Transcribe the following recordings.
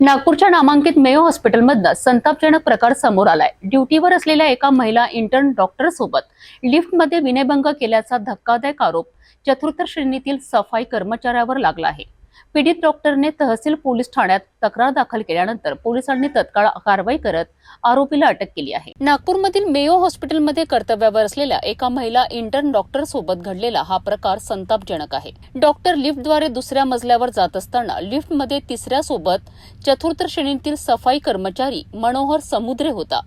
नागपूरच्या नामांकित मेयो हॉस्पिटलमधनं संतापजनक प्रकार समोर आलाय. ड्युटीवर असलेल्या एका महिला इंटर्न डॉक्टर सोबत लिफ्टमध्ये विनयभंग केल्याचा धक्कादायक आरोप चतुर्थ श्रेणीतील सफाई कर्मचाऱ्यावर लागला आहे. पीडित डॉक्टरने तहसील पोलीस ठाण्यात तक्रार दाखल केल्यानंतर पोलिसांनी तत्काळ कारवाई करत आरोपीला अटक केली आहे. नागपूरमधील मेयो हॉस्पिटलमध्ये कर्तव्यावर असलेल्या एका महिला इंटर्न डॉक्टर सोबत घडलेला हा प्रकार संतापजनक आहे. डॉक्टर लिफ्टद्वारे दुसऱ्या मजल्यावर जात असताना लिफ्टमध्ये तिसऱ्या सोबत चतुर्थ श्रेणीतील सफाई कर्मचारी मनोहर समुद्रे होता.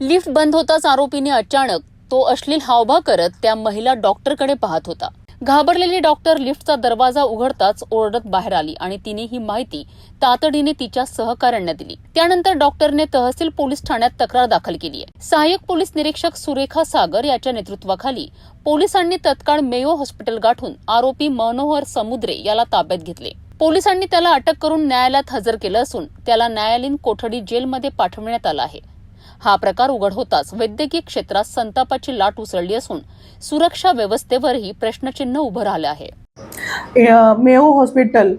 लिफ्ट बंद होताच आरोपीने अचानक तो अश्लील हावभाव करत त्या महिला डॉक्टरकडे पाहत होता. घाबरलेली डॉक्टर लिफ्टचा दरवाजा उघडताच ओरडत बाहेर आली आणि तिने ही माहिती तातडीने तिच्या सहकाऱ्यांना दिली. त्यानंतर डॉक्टरने तहसील पोलीस ठाण्यात तक्रार दाखल केली आहे. सहाय्यक पोलीस निरीक्षक सुरेखा सागर याच्या नेतृत्वाखाली पोलिसांनी तत्काळ मेयो हॉस्पिटल गाठून आरोपी मनोहर समुद्रे याला ताब्यात घेतले. पोलिसांनी त्याला अटक करून न्यायालयात हजर केलं असून त्याला न्यायालयीन कोठडी जेलमध्ये पाठवण्यात आलं आहे. हा प्रकार उघड होताच वैद्यकीय क्षेत्रात संतापाची लाट उसळली असून सुरक्षा व्यवस्थेवरही प्रश्नचिन्ह उभं राहिलं आहे. अ, मेयो हॉस्पिटल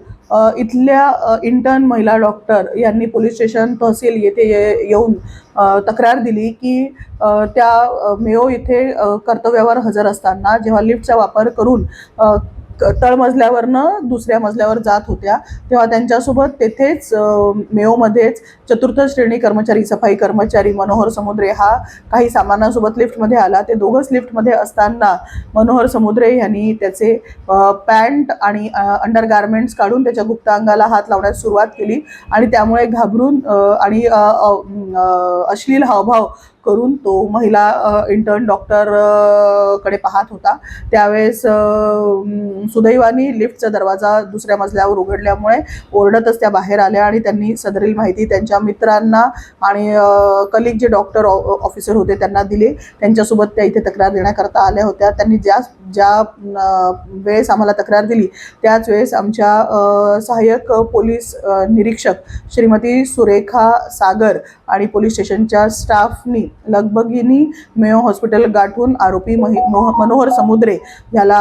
इथल्या इंटर्न महिला डॉक्टर यांनी पोलीस स्टेशन तहसील येथे ये- येऊन तक्रार दिली की त्या मेओ मेयो इथे कर्तव्यावर हजर असताना जेव्हा लिफ्टचा वापर करून तळमजल्यावरनं दुसऱ्या मजल्यावर जात होत्या. तेव्हा त्यांच्यासोबत तेथेच मेओमध्येच चतुर्थ श्रेणी कर्मचारी सफाई कर्मचारी मनोहर समुद्रे हा काही सामानासोबत लिफ्टमध्ये आला. ते दोघंच लिफ्टमध्ये असताना मनोहर समुद्रे यांनी त्याचे पॅन्ट आणि अंडर गार्मेंट्स काढून त्याच्या गुप्तांगाला हात लावण्यास सुरुवात केली आणि त्यामुळे घाबरून आणि अश्लील हावभाव करून तो महिला इंटर्न डॉक्टरकडे पाहत होता. त्यावेळेस सुदैवानी लिफ्टचा दरवाजा दुसऱ्या मजल्यावर उघडल्यामुळे ओरडतच त्या बाहेर आल्या आणि त्यांनी सदरील माहिती त्यांच्या मित्रांना आणि कलिक जे डॉक्टर ऑफिसर होते त्यांना दिले. त्यांच्यासोबत त्या इथे तक्रार देण्याकरता आल्या होत्या. त्यांनी ज्या ज्या वेळेस आम्हाला तक्रार दिली त्याच वेळेस आमच्या सहाय्यक पोलीस निरीक्षक श्रीमती सुरेखा सागर आणि पोलीस स्टेशनच्या स्टाफनी लगबगीनी मेयो हॉस्पिटल गाठून आरोपी महि मनोहर समुद्रे याला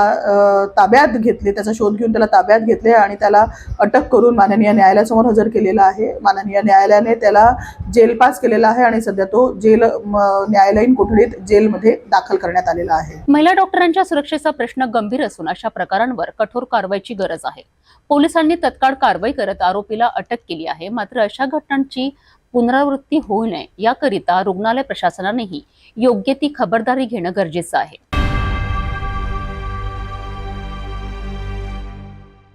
ताब्यात घेतले. त्याचा शोध घेऊन त्याला ताब्यात घेतले आणि त्याला अटक करून माननीय न्यायालयासमोर हजर केलेला आहे. माननीय न्यायालयाने त्याला जेल पास केलेला आहे आणि सध्या तो जेल म, न्यायालयीन कोठडीत जेलमध्ये दाखल करण्यात आलेला आहे. महिला डॉक्टरांच्या सुरक्षेचा प्रश्न गंभीर असून अशा प्रकारांवर कठोर कारवाईची गरज आहे. पोलिसांनी तत्काळ कारवाई करत आरोपीला अटक केली आहे. मात्र अशा घटनांची पुनरावृत्ती होऊ नये याकरिता रुग्णालय प्रशासनानेही योग्य ती खबरदारी घेणं गरजेचं आहे.